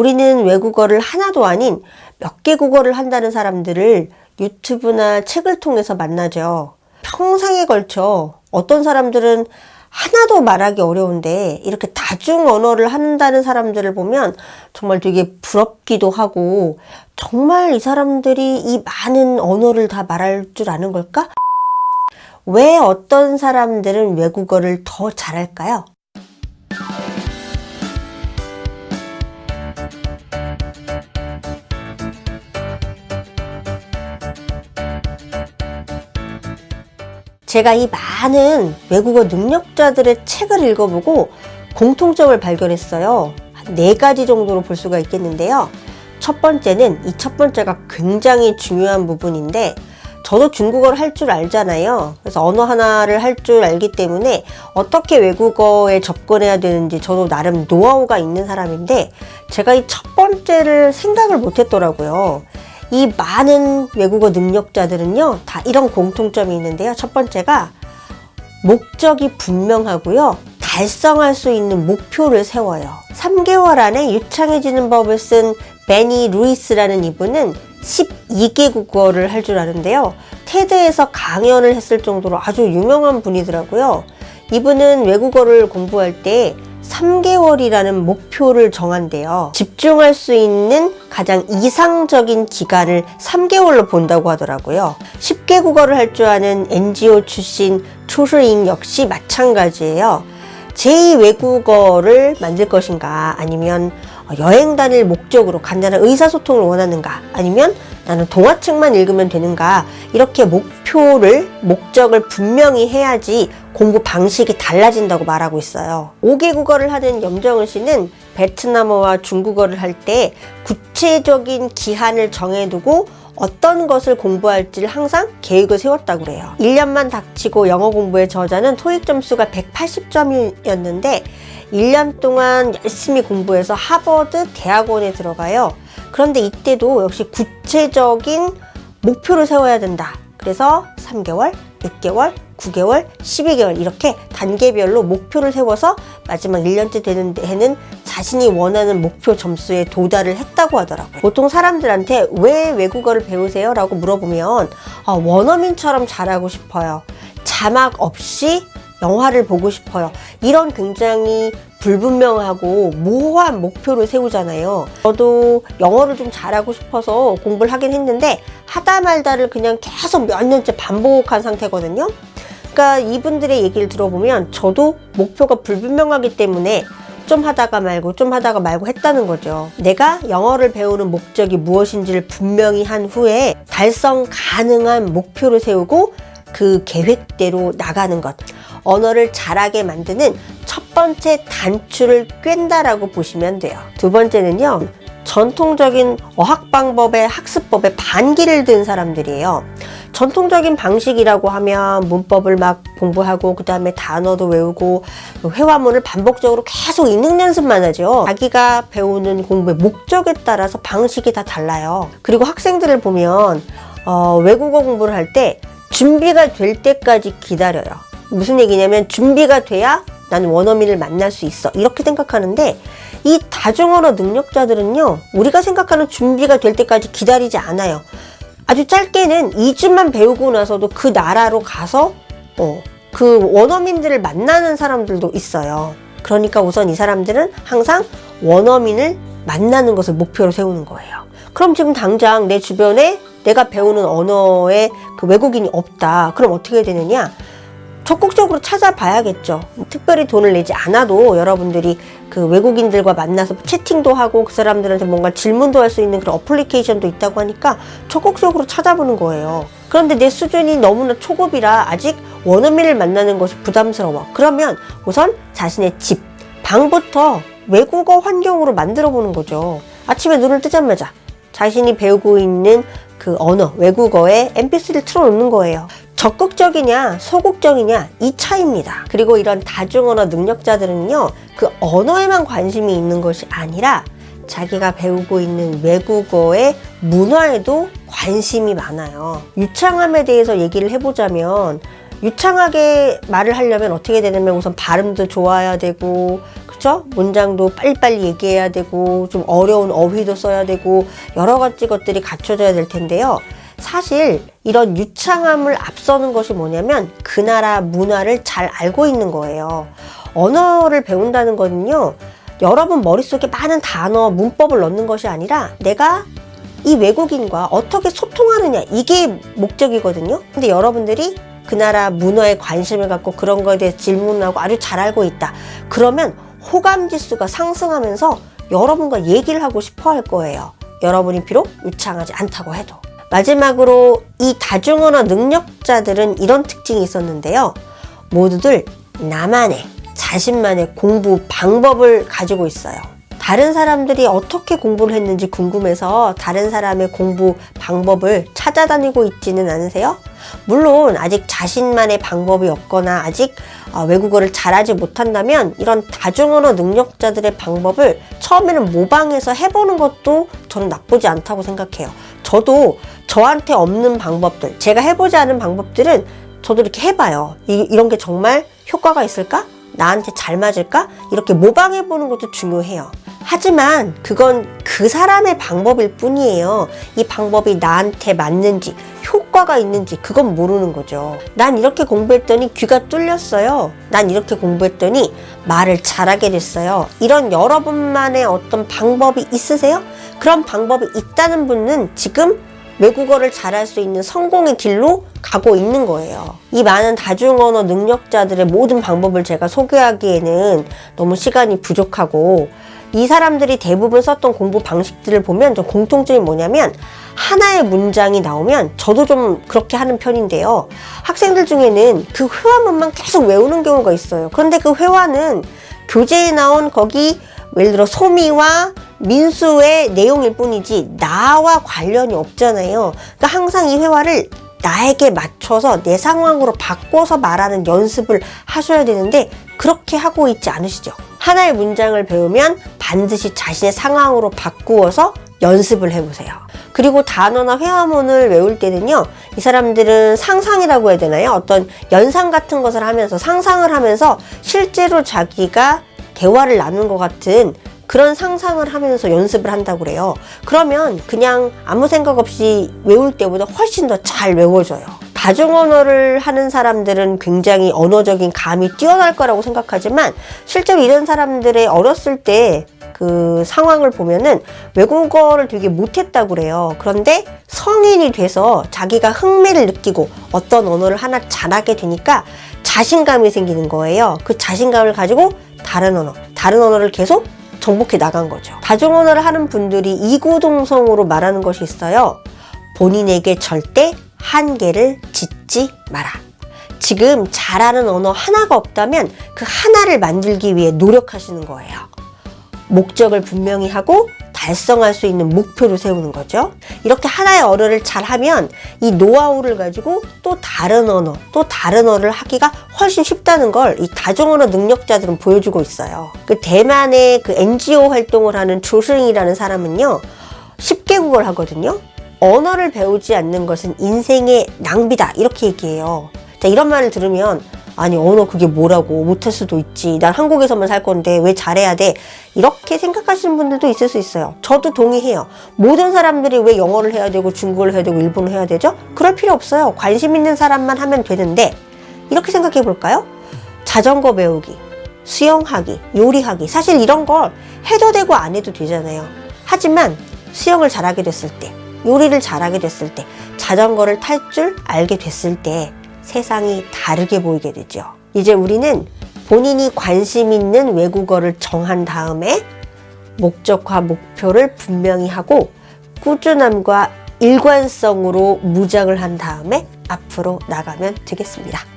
우리는 외국어를 하나도 아닌 몇 개 국어를 한다는 사람들을 유튜브나 책을 통해서 만나죠. 평생에 걸쳐 어떤 사람들은 하나도 말하기 어려운데 이렇게 다중 언어를 한다는 사람들을 보면 정말 되게 부럽기도 하고 정말 이 사람들이 이 많은 언어를 다 말할 줄 아는 걸까? 왜 어떤 사람들은 외국어를 더 잘할까요? 제가 이 많은 외국어 능력자들의 책을 읽어보고 공통점을 발견했어요. 한네 가지 정도로 볼 수가 있겠는데요. 첫 번째는 이 첫 번째가 굉장히 중요한 부분인데 저도 중국어를 할 줄 알잖아요. 그래서 언어 하나를 할 줄 알기 때문에 어떻게 외국어에 접근해야 되는지 저도 나름 노하우가 있는 사람인데 제가 이 첫 번째를 생각을 못 했더라고요. 이 많은 외국어 능력자들은요, 다 이런 공통점이 있는데요. 첫 번째가 목적이 분명하고요. 달성할 수 있는 목표를 세워요. 3개월 안에 유창해지는 법을 쓴 베니 루이스라는 이분은 12개 국어를 할 줄 아는데요. 테드에서 강연을 했을 정도로 아주 유명한 분이더라고요. 이분은 외국어를 공부할 때 3개월이라는 목표를 정한대요. 집중할 수 있는 가장 이상적인 기간을 3개월로 본다고 하더라고요. 10개 국어를 할 줄 아는 NGO 출신 초르잉 역시 마찬가지예요. 제2 외국어를 만들 것인가 아니면 여행 다닐 목적으로 간단한 의사소통을 원하는가 아니면 나는 동화책만 읽으면 되는가 이렇게 목표를 목적을 분명히 해야지 공부 방식이 달라진다고 말하고 있어요. 5개 국어를 하는 염정은 씨는 베트남어와 중국어를 할 때 구체적인 기한을 정해두고 어떤 것을 공부할지를 항상 계획을 세웠다고 그래요. 1년만 닥치고 영어 공부의 저자는 토익 점수가 180점이었는데 1년 동안 열심히 공부해서 하버드 대학원에 들어가요. 그런데 이때도 역시 구체적인 목표를 세워야 된다. 그래서 3개월, 6개월, 9개월, 12개월 이렇게 단계별로 목표를 세워서 마지막 1년째 되는 데에는 자신이 원하는 목표 점수에 도달을 했다고 하더라고요. 보통 사람들한테 왜 외국어를 배우세요? 라고 물어보면 아, 원어민처럼 잘하고 싶어요. 자막 없이 영화를 보고 싶어요. 이런 굉장히 불분명하고 모호한 목표를 세우잖아요. 저도 영어를 좀 잘하고 싶어서 공부를 하긴 했는데 하다 말다를 그냥 계속 몇 년째 반복한 상태거든요. 그러니까 이분들의 얘기를 들어보면 저도 목표가 불분명하기 때문에 좀 하다가 말고 좀 하다가 말고 했다는 거죠. 내가 영어를 배우는 목적이 무엇인지를 분명히 한 후에 달성 가능한 목표를 세우고 그 계획대로 나가는 것. 언어를 잘하게 만드는 첫 번째 단추를 꿰다라고 보시면 돼요. 두 번째는요. 전통적인 어학 방법의 학습법에 반기를 든 사람들이에요. 전통적인 방식이라고 하면 문법을 막 공부하고 그 다음에 단어도 외우고 회화문을 반복적으로 계속 읽는 연습만 하죠. 자기가 배우는 공부의 목적에 따라서 방식이 다 달라요. 그리고 학생들을 보면 어, 외국어 공부를 할 때 준비가 될 때까지 기다려요. 무슨 얘기냐면 준비가 돼야 나는 원어민을 만날 수 있어. 이렇게 생각하는데 이 다중언어 능력자들은요. 우리가 생각하는 준비가 될 때까지 기다리지 않아요. 아주 짧게는 2주만 배우고 나서도 그 나라로 가서 어, 그 원어민들을 만나는 사람들도 있어요. 그러니까 우선 이 사람들은 항상 원어민을 만나는 것을 목표로 세우는 거예요. 그럼 지금 당장 내 주변에 내가 배우는 언어에 그 외국인이 없다. 그럼 어떻게 되느냐? 적극적으로 찾아봐야겠죠. 특별히 돈을 내지 않아도 여러분들이 그 외국인들과 만나서 채팅도 하고 그 사람들한테 뭔가 질문도 할 수 있는 그런 어플리케이션도 있다고 하니까 적극적으로 찾아보는 거예요. 그런데 내 수준이 너무나 초급이라 아직 원어민을 만나는 것이 부담스러워. 그러면 우선 자신의 집, 방부터 외국어 환경으로 만들어 보는 거죠. 아침에 눈을 뜨자마자 자신이 배우고 있는 그 언어, 외국어에 mp3를 틀어놓는 거예요. 적극적이냐, 소극적이냐, 이 차이입니다. 그리고 이런 다중언어 능력자들은요, 그 언어에만 관심이 있는 것이 아니라 자기가 배우고 있는 외국어의 문화에도 관심이 많아요. 유창함에 대해서 얘기를 해보자면, 유창하게 말을 하려면 어떻게 되냐면 우선 발음도 좋아야 되고, 그쵸? 문장도 빨리빨리 얘기해야 되고 좀 어려운 어휘도 써야 되고 여러 가지 것들이 갖춰져야 될 텐데요. 사실 이런 유창함을 앞서는 것이 뭐냐면 그 나라 문화를 잘 알고 있는 거예요. 언어를 배운다는 거는요. 여러분 머릿속에 많은 단어, 문법을 넣는 것이 아니라 내가 이 외국인과 어떻게 소통하느냐 이게 목적이거든요. 근데 여러분들이 그 나라 문화에 관심을 갖고 그런 거에 대해 질문하고 아주 잘 알고 있다. 그러면 호감 지수가 상승하면서 여러분과 얘기를 하고 싶어 할 거예요. 여러분이 비록 유창하지 않다고 해도. 마지막으로 이 다중언어 능력자들은 이런 특징이 있었는데요. 모두들 나만의 자신만의 공부 방법을 가지고 있어요. 다른 사람들이 어떻게 공부를 했는지 궁금해서 다른 사람의 공부 방법을 찾아다니고 있지는 않으세요? 물론 아직 자신만의 방법이 없거나 아직 어, 외국어를 잘하지 못한다면 이런 다중언어 능력자들의 방법을 처음에는 모방해서 해보는 것도 저는 나쁘지 않다고 생각해요. 저도 저한테 없는 방법들, 제가 해보지 않은 방법들은 저도 이렇게 해봐요. 이, 이런 게 정말 효과가 있을까? 나한테 잘 맞을까? 이렇게 모방해보는 것도 중요해요. 하지만 그건 그 사람의 방법일 뿐이에요. 이 방법이 나한테 맞는지, 효 과가 있는지, 그건 모르는 거죠. 난 이렇게 공부했더니 귀가 뚫렸어요. 난 이렇게 공부했더니 말을 잘하게 됐어요. 이런 여러분만의 어떤 방법이 있으세요? 그런 방법이 있다는 분은 지금 외국어를 잘할 수 있는 성공의 길로 가고 있는 거예요. 이 많은 다중언어 능력자들의 모든 방법을 제가 소개하기에는 너무 시간이 부족하고 이 사람들이 대부분 썼던 공부 방식들을 보면 좀 공통점이 뭐냐면 하나의 문장이 나오면 저도 좀 그렇게 하는 편인데요. 학생들 중에는 그 회화문만 계속 외우는 경우가 있어요. 그런데 그 회화는 교재에 나온 거기 예를 들어 소미와 민수의 내용일 뿐이지 나와 관련이 없잖아요. 그러니까 항상 이 회화를 나에게 맞춰서 내 상황으로 바꿔서 말하는 연습을 하셔야 되는데 그렇게 하고 있지 않으시죠? 하나의 문장을 배우면 반드시 자신의 상황으로 바꾸어서 연습을 해보세요. 그리고 단어나 회화문을 외울 때는요, 이 사람들은 상상이라고 해야 되나요? 어떤 연상 같은 것을 하면서 상상을 하면서 실제로 자기가 대화를 나눈 것 같은 그런 상상을 하면서 연습을 한다고 그래요. 그러면 그냥 아무 생각 없이 외울 때보다 훨씬 더 잘 외워져요. 다중 언어를 하는 사람들은 굉장히 언어적인 감이 뛰어날 거라고 생각하지만 실제로 이런 사람들의 어렸을 때 그 상황을 보면은 외국어를 되게 못했다고 그래요. 그런데 성인이 돼서 자기가 흥미를 느끼고 어떤 언어를 하나 잘하게 되니까 자신감이 생기는 거예요. 그 자신감을 가지고 다른 언어, 다른 언어를 계속 정복해 나간 거죠. 다중 언어를 하는 분들이 이구동성으로 말하는 것이 있어요. 본인에게 절대 한계를 짓지 마라. 지금 잘하는 언어 하나가 없다면 그 하나를 만들기 위해 노력하시는 거예요. 목적을 분명히 하고 달성할 수 있는 목표를 세우는 거죠. 이렇게 하나의 언어를 잘하면 이 노하우를 가지고 또 다른 언어, 또 다른 언어를 하기가 훨씬 쉽다는 걸 이 다중언어 능력자들은 보여주고 있어요. 그 대만의 그 NGO 활동을 하는 조승이라는 사람은요, 10개국어를 하거든요. 언어를 배우지 않는 것은 인생의 낭비다. 이렇게 얘기해요. 자, 이런 말을 들으면 아니 언어 그게 뭐라고 못할 수도 있지. 난 한국에서만 살 건데 왜 잘해야 돼? 이렇게 생각하시는 분들도 있을 수 있어요. 저도 동의해요. 모든 사람들이 왜 영어를 해야 되고 중국어를 해야 되고 일본을 해야 되죠? 그럴 필요 없어요. 관심 있는 사람만 하면 되는데 이렇게 생각해 볼까요? 자전거 배우기 수영하기 요리하기. 사실 이런 걸 해도 되고 안 해도 되잖아요. 하지만 수영을 잘하게 됐을 때 요리를 잘하게 됐을 때 자전거를 탈 줄 알게 됐을 때 세상이 다르게 보이게 되죠. 이제 우리는 본인이 관심 있는 외국어를 정한 다음에 목적과 목표를 분명히 하고 꾸준함과 일관성으로 무장을 한 다음에 앞으로 나가면 되겠습니다.